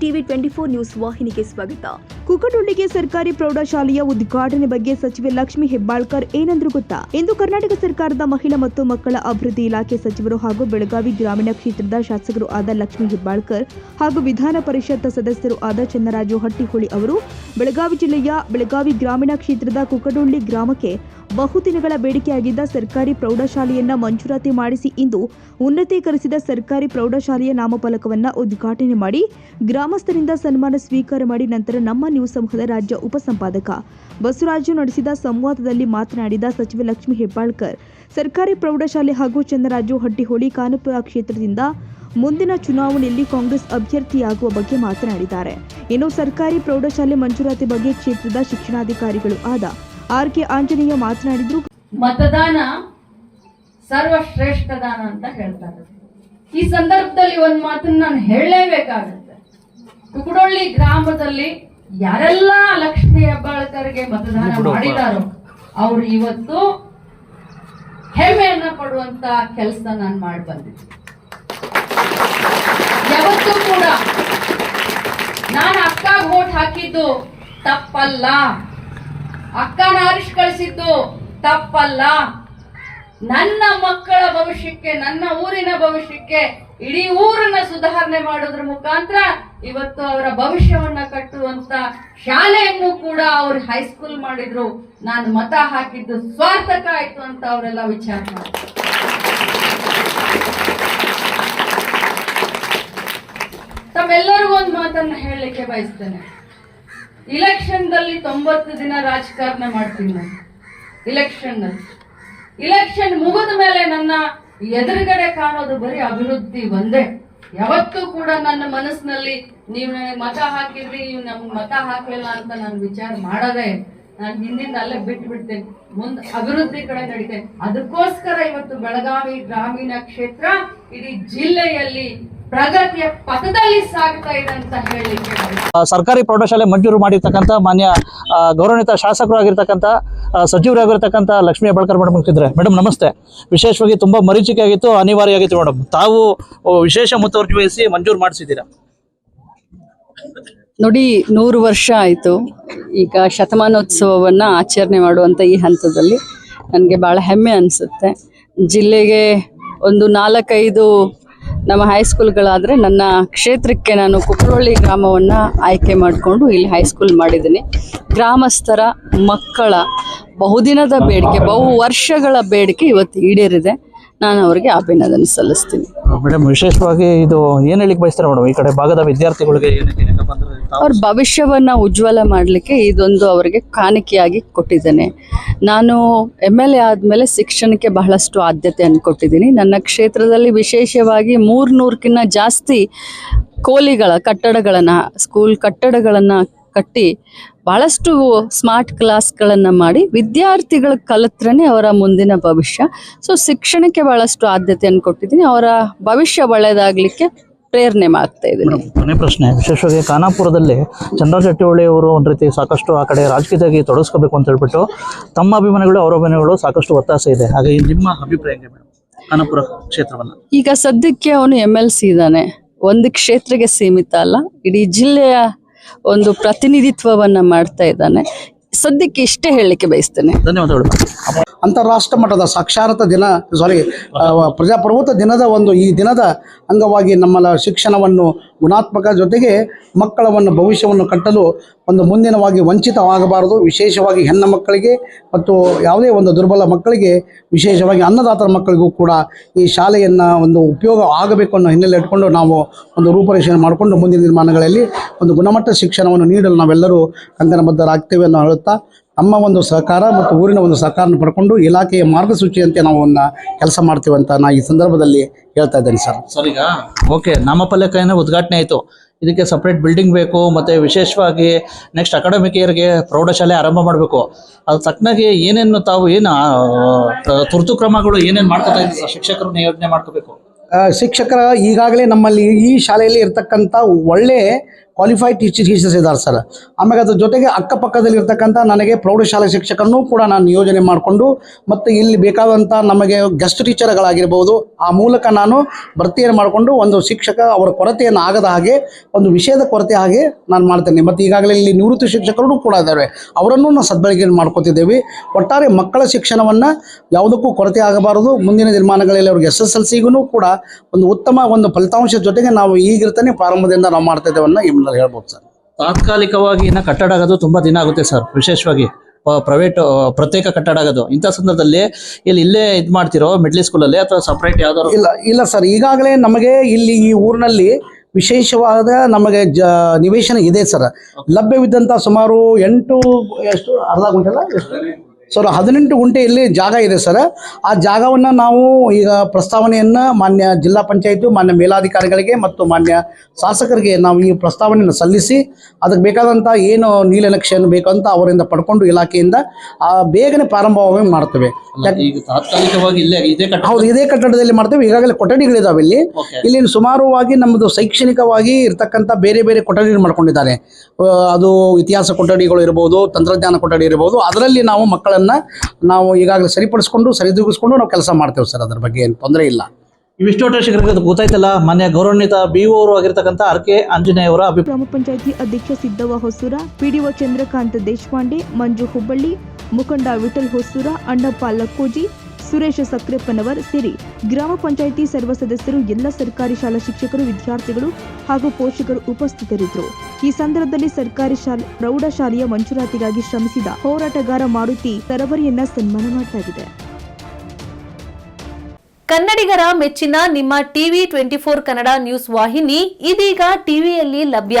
TV twenty four news ವಾಹಿನಿಗೆ ಸ್ವಾಗತ. ಕುಕಟೊಳ್ಳಿಗೆ ಸರ್ಕಾರಿ ಪ್ರೌಢಶಾಲೆಯ ಉದ್ಘಾಟನೆ ಬಗ್ಗೆ ಸಚಿವೆ ಲಕ್ಷ್ಮಿ ಹೆಬ್ಬಾಳ್ಕರ್ ಏನಂದ್ರು ಗೊತ್ತಾ? ಇಂದು ಕರ್ನಾಟಕ ಸರ್ಕಾರದ ಮಹಿಳಾ ಮತ್ತು ಮಕ್ಕಳ ಅಭಿವೃದ್ಧಿ ಇಲಾಖೆ ಸಚಿವರು ಹಾಗೂ ಬೆಳಗಾವಿ ಗ್ರಾಮೀಣ ಕ್ಷೇತ್ರದ ಶಾಸಕರು ಆದ ಲಕ್ಷ್ಮಿ ಹೆಬ್ಬಾಳ್ಕರ್ ಹಾಗೂ ವಿಧಾನ ಪರಿಷತ್ ಸದಸ್ಯರು ಆದ ಚನ್ನರಾಜು ಹಟ್ಟಿಹೊಳಿ ಅವರು ಬೆಳಗಾವಿ ಜಿಲ್ಲೆಯ ಬೆಳಗಾವಿ ಗ್ರಾಮೀಣ ಕ್ಷೇತ್ರದ ಕುಕಡೊಳ್ಳಿ ಗ್ರಾಮಕ್ಕೆ ಬಹುದಿನಗಳ ಬೇಡಿಕೆಯಾಗಿದ್ದ ಸರ್ಕಾರಿ ಪ್ರೌಢಶಾಲೆಯನ್ನ ಮಂಜೂರಾತಿ ಮಾಡಿಸಿ ಇಂದು ಉನ್ನತೀಕರಿಸಿದ ಸರ್ಕಾರಿ ಪ್ರೌಢಶಾಲೆಯ ನಾಮಫಲಕವನ್ನ ಉದ್ಘಾಟನೆ ಮಾಡಿ ಗ್ರಾಮಸ್ಥರಿಂದ ಸನ್ಮಾನ ಸ್ವೀಕಾರ ಮಾಡಿ ನಂತರ ನಮ್ಮ ನ್ಯೂಸ್ ಸಮೂಹದ ರಾಜ್ಯ ಉಪಸಂಪಾದಕ. ಬಸವರಾಜು ನಡೆಸಿದ ಸಂವಾದದಲ್ಲಿ ಮಾತನಾಡಿದ ಸಚಿವ ಲಕ್ಷ್ಮಿ ಹೆಬ್ಬಾಳ್ಕರ್, ಸರ್ಕಾರಿ ಪ್ರೌಢಶಾಲೆ ಹಾಗೂ ಚಂದ್ರರಾಜು ಹಟ್ಟಿಹೊಳಿ ಕಾನಪುರ ಕ್ಷೇತ್ರದಿಂದ ಮುಂದಿನ ಚುನಾವಣೆಯಲ್ಲಿ ಕಾಂಗ್ರೆಸ್ ಅಭ್ಯರ್ಥಿಯಾಗುವ ಬಗ್ಗೆ ಮಾತನಾಡಿದ್ದಾರೆ. ಇನ್ನು ಸರ್ಕಾರಿ ಪ್ರೌಢಶಾಲೆ ಮಂಜೂರಾತಿ ಬಗ್ಗೆ ಕ್ಷೇತ್ರದ ಶಿಕ್ಷಣಾಧಿಕಾರಿಗಳು ಆದ ಆರ್ ಕೆ ಆಂಜನೇಯ ಮಾತನಾಡಿದ್ರು. ಮತದಾನ ಸರ್ವಶ್ರೇಷ್ಠ ದಾನ ಅಂತ ಹೇಳ್ತಾರೆ. ಈ ಸಂದರ್ಭದಲ್ಲಿ ಒಂದ್ ಮಾತನ್ನ ನಾನು ಹೇಳಲೇಬೇಕಾಗತ್ತೆ. ಕುಕಡೊಳ್ಳಿ ಗ್ರಾಮದಲ್ಲಿ ಯಾರೆಲ್ಲ ಲಕ್ಷ್ಮಿ ಹೆಬ್ಬಾಳ್ಕರ್ಗೆ ಮತದಾನ ಮಾಡಿದಾರೋ ಅವ್ರು ಇವತ್ತು ಹೆಮ್ಮೆಯನ್ನ ಪಡುವಂತ ಕೆಲಸ ನಾನು ಮಾಡಿ ಬಂದಿದ್ದೆ ಯಾವತ್ತೂ ಕೂಡ ನಾನು ಅಕ್ಕಾಗ ಓಟ್ ಹಾಕಿದ್ದು ತಪ್ಪಲ್ಲ. ಅಕ್ಕನ ಆರಿಸ್ ಕಳಿಸಿದ್ದು ತಪ್ಪಲ್ಲ. ನನ್ನ ಮಕ್ಕಳ ಭವಿಷ್ಯಕ್ಕೆ, ನನ್ನ ಊರಿನ ಭವಿಷ್ಯಕ್ಕೆ, ಇಡೀ ಊರನ್ನ ಸುಧಾರಣೆ ಮಾಡೋದ್ರ ಮುಖಾಂತರ ಇವತ್ತು ಅವರ ಭವಿಷ್ಯವನ್ನ ಕಟ್ಟುವಂತ ಶಾಲೆಯನ್ನು ಕೂಡ ಅವ್ರು ಹೈಸ್ಕೂಲ್ ಮಾಡಿದ್ರು. ನಾನು ಮತ ಹಾಕಿದ್ದು ಸ್ವಾರ್ಥಕ ಆಯ್ತು ಅಂತ ಅವರೆಲ್ಲ ವಿಚಾರ ಮಾಡಿದ್ರು ತಮ್ಮೆಲ್ಲರಿಗೂ ಒಂದು ಮಾತನ್ನ ಹೇಳಲಿಕ್ಕೆ ಬಯಸ್ತೇನೆ. ಇಲೆಕ್ಷನ್ದಲ್ಲಿ ತೊಂಬತ್ತು ದಿನ ರಾಜಕಾರಣ ಮಾಡ್ತೀನಿ ನಾನು. ಇಲೆಕ್ಷನ್ ಇಲೆಕ್ಷನ್ ಮುಗಿದ ಮೇಲೆ ನನ್ನ ಎದುರುಗಡೆ ಕಾಣೋದು ಬರೀ ಅಭಿವೃದ್ಧಿ ಒಂದೇ. ಯಾವತ್ತೂ ಕೂಡ ನನ್ನ ಮನಸ್ಸಿನಲ್ಲಿ ನೀವು ನನಗೆ ಮತ ಹಾಕಿದ್ರಿ, ನೀವು ನಮ್ಗೆ ಮತ ಹಾಕಲಿಲ್ಲ ಅಂತ ನಾನು ವಿಚಾರ ಮಾಡೋದೇ ನಾನು ಹಿಂದಿಂದ ಅಲ್ಲೇ ಬಿಟ್ಟು ಬಿಡ್ತೇನೆ ಮುಂದೆ ಅಭಿವೃದ್ಧಿ ಕಡೆ ನಡೀತೇನೆ. ಅದಕ್ಕೋಸ್ಕರ ಇವತ್ತು ಬೆಳಗಾವಿ ಗ್ರಾಮೀಣ ಕ್ಷೇತ್ರ ಇಡೀ ಜಿಲ್ಲೆಯಲ್ಲಿ ಪ್ರಗತಿಯ ಪಥದಲ್ಲಿ ಸಾಗ್ತಾ ಇದೆ ಅಂತ ಹೇಳಲಿಕ್ಕೆ ಸರ್ಕಾರಿ ಪ್ರೌಢಶಾಲೆ ಮಂಜೂರು ಮಾಡಿರ್ತಕ್ಕಂಥ ಮಾನ್ಯ ಗೌರವಿತ ಶಾಸಕರು ಆಗಿರ್ತಕ್ಕಂಥ ಸಚಿವರು ಸಚಿವರಾಗಿರ್ತಕ್ಕಂಥ ಲಕ್ಷ್ಮೀ ಬಳಕರ್ ಮೇಡಮ್ ಹೋಗ್ತಿದ್ರೆ ಮೇಡಮ್ ನಮಸ್ತೆ. ವಿಶೇಷವಾಗಿ ತುಂಬ ಮರೀಚಿಕೆ ಆಗಿತ್ತು ಅನಿವಾರ್ಯ ಆಗಿತ್ತು ಮೇಡಮ್ ತಾವು ವಿಶೇಷ ಮುತುವರ್ಜಿ ವಹಿಸಿ ಮಂಜೂರು ಮಾಡಿಸಿದ್ದೀರಾ? ನೋಡಿ ನೂರು ವರ್ಷ ಆಯಿತು. ಈಗ ಶತಮಾನೋತ್ಸವವನ್ನು ಆಚರಣೆ ಮಾಡುವಂಥ ಈ ಹಂತದಲ್ಲಿ. ನನಗೆ ಭಾಳ ಹೆಮ್ಮೆ ಅನಿಸುತ್ತೆ. ಜಿಲ್ಲೆಗೆ ಒಂದು ನಾಲ್ಕೈದು ನಮ್ಮ ಹೈಸ್ಕೂಲ್ಗಳಾದರೆ ನನ್ನ ಕ್ಷೇತ್ರಕ್ಕೆ ನಾನು ಕುಕ್ರೋಳ್ಳಿ ಗ್ರಾಮವನ್ನು ಆಯ್ಕೆ ಮಾಡಿಕೊಂಡು ಇಲ್ಲಿ ಹೈಸ್ಕೂಲ್ ಮಾಡಿದ್ದೀನಿ. ಗ್ರಾಮಸ್ಥರ ಮಕ್ಕಳ ಬಹುದಿನದ ಬೇಡಿಕೆ, ಬಹು ವರ್ಷಗಳ ಬೇಡಿಕೆ ಇವತ್ತು ಈಡೇರಿದೆ. ನಾನು ಅವರಿಗೆ ಅಭಿನಂದನೆ ಸಲ್ಲಿಸ್ತೀನಿ. ಮೇಡಮ್ ವಿಶೇಷವಾಗಿ ಇದು ಏನು ಹೇಳಿಕ್ ಬಯಸ್ತಾರೆ ಮೇಡಮ್ ಈ ಕಡೆ ಭಾಗದ ವಿದ್ಯಾರ್ಥಿಗಳಿಗೆ ಅವ್ರ ಭವಿಷ್ಯವನ್ನ ಉಜ್ವಲ ಮಾಡಲಿಕ್ಕೆ ಇದೊಂದು ಅವರಿಗೆ ಕಾಣಿಕೆಯಾಗಿ ಕೊಟ್ಟಿದ್ದೇನೆ. ನಾನು ಎಂ ಎಲ್ ಎ ಆದಮೇಲೆ ಶಿಕ್ಷಣಕ್ಕೆ ಬಹಳಷ್ಟು ಆದ್ಯತೆಯನ್ನು ಕೊಟ್ಟಿದ್ದೀನಿ. ನನ್ನ ಕ್ಷೇತ್ರದಲ್ಲಿ ವಿಶೇಷವಾಗಿ ಮೂರ್ನೂರಕ್ಕಿಂತ ಜಾಸ್ತಿ ಕೋಲಿಗಳ ಕಟ್ಟಡಗಳನ್ನು ಸ್ಕೂಲ್ ಕಟ್ಟಡಗಳನ್ನು ಕಟ್ಟಿ ಬಹಳಷ್ಟು ಸ್ಮಾರ್ಟ್ ಕ್ಲಾಸ್ಗಳನ್ನು ಮಾಡಿ ವಿದ್ಯಾರ್ಥಿಗಳ ಕಲತ್ರನೇ ಅವರ ಮುಂದಿನ ಭವಿಷ್ಯ. ಸೊ ಶಿಕ್ಷಣಕ್ಕೆ ಬಹಳಷ್ಟು ಆದ್ಯತೆಯನ್ನು ಕೊಟ್ಟಿದ್ದೀನಿ. ಅವರ ಭವಿಷ್ಯ ಒಳ್ಳೆಯದಾಗಲಿಕ್ಕೆ ಪ್ರೇರಣೆ ಮಾಡ್ತಾ ಇದ್ದೀನಿ. ಕೊನೆ ಪ್ರಶ್ನೆ. ವಿಶೇಷವಾಗಿ ಖಾನಾಪುರದಲ್ಲಿ ಚಂದ್ರ ಹಟ್ಟಿಹೊಳಿ ಅವರು ಒಂದು ರೀತಿ ಸಾಕಷ್ಟು ಆ ಕಡೆ ರಾಜಕೀಯದಾಗಿ ತೊಡಗಿಸ್ಕೋಬೇಕು ಅಂತ ಹೇಳ್ಬಿಟ್ಟು ತಮ್ಮ ಅಭಿಮಾನಿಗಳು ಅವರ ಅಭಿಮಾನಿಗಳು ಸಾಕಷ್ಟು ಒತ್ತಾಸೆ ಇದೆ. ಹಾಗೆ ನಿಮ್ಮ ಅಭಿಪ್ರಾಯ ಖಾನಾಪುರ ಕ್ಷೇತ್ರವನ್ನು? ಈಗ ಸದ್ಯಕ್ಕೆ ಅವನು ಎಂ ಎಲ್ ಸಿ ಇದ್ದಾನೆ ಒಂದು ಕ್ಷೇತ್ರಕ್ಕೆ ಸೀಮಿತ ಅಲ್ಲ. ಇಡೀ ಜಿಲ್ಲೆಯ ಒಂದು ಪ್ರತಿನಿಧಿತ್ವವನ್ನ ಮಾಡ್ತಾ ಇದ್ದಾನೆ ಸದ್ಯಕ್ಕೆ ಇಷ್ಟೇ ಹೇಳಲಿಕ್ಕೆ ಬಯಸ್ತೇನೆ ಧನ್ಯವಾದಗಳು. ಅಂತಾರಾಷ್ಟ್ರ ಮಟ್ಟದ ಸಾಕ್ಷರತಾ ದಿನ ಸಾರಿ ಪ್ರಜಾಪ್ರಭುತ್ವ ದಿನದ ಒಂದು ಈ ದಿನದ ಅಂಗವಾಗಿ ನಮ್ಮ ಶಿಕ್ಷಣವನ್ನು ಗುಣಾತ್ಮಕ ಜೊತೆಗೆ ಮಕ್ಕಳವನ್ನು ಭವಿಷ್ಯವನ್ನು ಕಟ್ಟಲು ಒಂದು ಮುಂದಿನವಾಗಿ ವಂಚಿತವಾಗಬಾರದು, ವಿಶೇಷವಾಗಿ ಹೆಣ್ಣು ಮಕ್ಕಳಿಗೆ ಮತ್ತು ಯಾವುದೇ ಒಂದು ದುರ್ಬಲ ಮಕ್ಕಳಿಗೆ, ವಿಶೇಷವಾಗಿ ಅನ್ನದಾತರ ಮಕ್ಕಳಿಗೂ ಕೂಡ ಈ ಶಾಲೆಯನ್ನು ಒಂದು ಉಪಯೋಗ ಆಗಬೇಕು ಅನ್ನೋ ಹಿನ್ನೆಲೆ ಇಟ್ಕೊಂಡು ನಾವು ಒಂದು ರೂಪರೇಷಣೆ ಮಾಡಿಕೊಂಡು ಮುಂದಿನ ನಿರ್ಮಾಣಗಳಲ್ಲಿ ಒಂದು ಗುಣಮಟ್ಟ ಶಿಕ್ಷಣವನ್ನು ನೀಡಲು ನಾವೆಲ್ಲರೂ ಕಂಕಣಬದ್ಧರಾಗ್ತೇವೆ ಅನ್ನೋ ಹೇಳುತ್ತಾ, ನಮ್ಮ ಒಂದು ಸಹಕಾರ ಮತ್ತು ಊರಿನ ಒಂದು ಸಹಕಾರನ ಪಡ್ಕೊಂಡು ಇಲಾಖೆಯ ಮಾರ್ಗಸೂಚಿಯಂತೆ ನಾವು ಒಂದು ಕೆಲಸ ಮಾಡ್ತೀವಿ ಅಂತ ನಾ ಈ ಸಂದರ್ಭದಲ್ಲಿ ಹೇಳ್ತಾ ಇದ್ದೇನೆ ಸರ್. ಸರ್ ಈಗ ಓಕೆ ನಾಮಫಲಕ ಉದ್ಘಾಟನೆ ಆಯಿತು. ಇದಕ್ಕೆ ಸಪ್ರೇಟ್ ಬಿಲ್ಡಿಂಗ್ ಬೇಕು, ಮತ್ತು ವಿಶೇಷವಾಗಿ ನೆಕ್ಸ್ಟ್ ಅಕಾಡೆಮಿಕ್ ಇಯರ್ಗೆ ಪ್ರೌಢಶಾಲೆ ಆರಂಭ ಮಾಡಬೇಕು. ಅದು ತಕ್ಕನಾಗಿ ಏನೇನು ತಾವು ಏನು ತುರ್ತು ಕ್ರಮಗಳು ಏನೇನು ಮಾಡ್ಕೋತಾ ಇದ್ದೀವಿ ಶಿಕ್ಷಕರನ್ನ ಯೋಜನೆ ಮಾಡ್ಕೋಬೇಕು? ಶಿಕ್ಷಕರ ಈಗಾಗಲೇ ನಮ್ಮಲ್ಲಿ ಈ ಶಾಲೆಯಲ್ಲಿ ಇರ್ತಕ್ಕಂಥ ಒಳ್ಳೆ ಕ್ವಾಲಿಫೈಡ್ ಟೀಚರ್ ಟೀಚರ್ಸ್ ಇದ್ದಾರೆ ಸರ್ ಆಮೇಲೆ ಅದ್ರ ಜೊತೆಗೆ ಅಕ್ಕಪಕ್ಕದಲ್ಲಿ ಇರ್ತಕ್ಕಂಥ ನನಗೆ ಪ್ರೌಢಶಾಲೆ ಶಿಕ್ಷಕರನ್ನು ಕೂಡ ನಾನು ನಿಯೋಜನೆ ಮಾಡಿಕೊಂಡು ಮತ್ತು ಇಲ್ಲಿ ಬೇಕಾದಂಥ ನಮಗೆ ಗೆಸ್ಟ್ ಟೀಚರ್ಗಳಾಗಿರ್ಬೋದು ಆ ಮೂಲಕ ನಾನು ಭರ್ತಿಯನ್ನು ಮಾಡಿಕೊಂಡು ಒಂದು ಶಿಕ್ಷಕ ಅವರ ಕೊರತೆಯನ್ನು ಆಗದ ಹಾಗೆ, ಒಂದು ವಿಷಯದ ಕೊರತೆ ಹಾಗೆ ನಾನು ಮಾಡ್ತೇನೆ. ಮತ್ತು ಈಗಾಗಲೇ ಇಲ್ಲಿ ನಿವೃತ್ತಿ ಶಿಕ್ಷಕರು ಕೂಡ ಇದ್ದಾರೆ ಅವರನ್ನು ನಾವು ಸದ್ಬಳಕೆ ಮಾಡ್ಕೋತಿದ್ದೇವೆ. ಒಟ್ಟಾರೆ ಮಕ್ಕಳ ಶಿಕ್ಷಣವನ್ನು ಯಾವುದಕ್ಕೂ ಕೊರತೆ ಆಗಬಾರದು. ಮುಂದಿನ ದಿನಮಾನಗಳಲ್ಲಿ ಅವ್ರಿಗೆ ಎಸ್ ಎಸ್ ಎಲ್ ಸಿಗೂ ಕೂಡ ಒಂದು ಉತ್ತಮ ಒಂದು ಫಲಿತಾಂಶದ ಜೊತೆಗೆ ನಾವು ಈಗಿರ್ತಾನೆ ಪ್ರಾರಂಭದಿಂದ ನಾವು ಮಾಡ್ತಾ ಇದ್ದೇವೆ ಮೂಲಕ ಹೇಳ್ಬೋದು ಸರ್. ತಾತ್ಕಾಲಿಕವಾಗಿ ಇನ್ನ ಕಟ್ಟಡ ಆಗೋದು ತುಂಬಾ ದಿನ ಆಗುತ್ತೆ ಸರ್. ವಿಶೇಷವಾಗಿ ಪ್ರೈವೇಟ್ ಪ್ರತ್ಯೇಕ ಕಟ್ಟಡ ಆಗೋದು. ಇಂಥ ಸಂದರ್ಭದಲ್ಲಿ ಇಲ್ಲಿ ಇಲ್ಲೇ ಇದು ಮಾಡ್ತಿರೋ ಮಿಡ್ಲ್ ಸ್ಕೂಲಲ್ಲಿ ಅಥವಾ ಸಪ್ರೇಟ್ ಯಾವ್ದಾದ್ರು? ಇಲ್ಲ ಇಲ್ಲ ಸರ್. ಈಗಾಗಲೇ ನಮಗೆ ಇಲ್ಲಿ ಈ ಊರಿನಲ್ಲಿ ವಿಶೇಷವಾದ ನಮಗೆ ಜ ನಿವೇಶನ ಇದೆ ಸರ್. ಲಭ್ಯವಿದ್ದಂಥ ಸುಮಾರು ಎಂಟು ಎಷ್ಟು ಅರ್ಧ ಗುಂಟೆಲ್ಲ ಎಷ್ಟು? ಸರ್ ಹದಿನೆಂಟು ಗುಂಟೆಯಲ್ಲಿ ಜಾಗ ಇದೆ ಸರ್ ಆ ಜಾಗವನ್ನು ನಾವು ಈಗ ಪ್ರಸ್ತಾವನೆಯನ್ನು ಮಾನ್ಯ ಜಿಲ್ಲಾ ಪಂಚಾಯಿತಿ ಮಾನ್ಯ ಮೇಲಾಧಿಕಾರಿಗಳಿಗೆ ಮತ್ತು ಮಾನ್ಯ ಶಾಸಕರಿಗೆ ನಾವು ಈ ಪ್ರಸ್ತಾವನೆಯನ್ನು ಸಲ್ಲಿಸಿ ಅದಕ್ಕೆ ಬೇಕಾದಂಥ ಏನು ನೀಲನಕ್ಷೆಯನ್ನು ಬೇಕಂತ ಅವರಿಂದ ಪಡ್ಕೊಂಡು ಇಲಾಖೆಯಿಂದ ಆ ಬೇಗನೆ ಪ್ರಾರಂಭವಾಗಿ ಮಾಡ್ತೇವೆ. ಹೌದು ಇದೇ ಕಟ್ಟಡದಲ್ಲಿ ಮಾಡ್ತೇವೆ. ಈಗಾಗಲೇ ಕೊಠಡಿಗಳಿದಾವೆ ಇಲ್ಲಿ. ಇಲ್ಲಿ ಸುಮಾರುವಾಗಿ ನಮ್ಮದು ಶೈಕ್ಷಣಿಕವಾಗಿ ಇರ್ತಕ್ಕಂಥ ಬೇರೆ ಬೇರೆ ಕೊಠಡಿ ಮಾಡ್ಕೊಂಡಿದ್ದಾರೆ. ಅದು ಇತಿಹಾಸ ಕೊಠಡಿಗಳು ಇರ್ಬೋದು ತಂತ್ರಜ್ಞಾನ ಕೊಠಡಿ ಇರಬಹುದು ಅದರಲ್ಲಿ ನಾವು ಮಕ್ಕಳನ್ನ ನಾವು ಈಗಾಗಲೇ ಸರಿಪಡಿಸ್ಕೊಂಡು ಸರಿದೂಗಿಸ್ಕೊಂಡು ನಾವು ಕೆಲಸ ಮಾಡ್ತೇವೆ ಸರ್ ಅದ್ರ ಬಗ್ಗೆ ಏನು ತೊಂದರೆ ಇಲ್ಲ. ಇವಿಷ್ಟು ಶಿಕ್ಷಕರಿಗೆ ಅದು ಗೊತ್ತಾಯ್ತಲ್ಲ ಮಾನ್ಯ ಗೌರವಾನ್ವಿತ ಬಿ ಅವರು ಆಗಿರ್ತಕ್ಕಂಥ ಆರ್ ಕೆ ಆಂಜನೇಯ ಅವರ ಅಭಿಪ್ರಾಯ ಗ್ರಾಮ ಪಂಚಾಯಿತಿ ಅಧ್ಯಕ್ಷ ಸಿದ್ದವ್ವ ಹೊಸೂರ ಪಿಡಿಒ ಚಂದ್ರಕಾಂತ್ ದೇಶಪಾಂಡೆ ಮಂಜು ಹುಬ್ಬಳ್ಳಿ ಮುಖಂಡ ವಿಠಲ್ ಹೊಸೂರ ಅಣ್ಣಪ್ಪ ಲಕ್ಕೋಜಿ ಸುರೇಶ ಸಕ್ರೆಪ್ಪನವರ್ ಸೇರಿ ಗ್ರಾಮ ಪಂಚಾಯಿತಿ ಸರ್ವ ಸದಸ್ಯರು, ಎಲ್ಲ ಸರ್ಕಾರಿ ಶಾಲಾ ಶಿಕ್ಷಕರು, ವಿದ್ಯಾರ್ಥಿಗಳು ಹಾಗೂ ಪೋಷಕರು ಉಪಸ್ಥಿತರಿದ್ದರು. ಈ ಸಂದರ್ಭದಲ್ಲಿ ಸರ್ಕಾರಿ ಶಾಲೆ, ಪ್ರೌಢಶಾಲೆಯ ಮಂಜೂರಾತಿಗಾಗಿ ಶ್ರಮಿಸಿದ ಹೋರಾಟಗಾರ ಮಾರುತಿ ತರವರಿಯನ್ನ ಸನ್ಮಾನ ಮಾಡಲಾಗಿದೆ. ಕನ್ನಡಿಗರ ಮೆಚ್ಚಿನ ನಿಮ್ಮ TV twenty four Kannada news ವಾಹಿನಿ ಇದೀಗ ಟಿವಿಯಲ್ಲಿ ಲಭ್ಯ.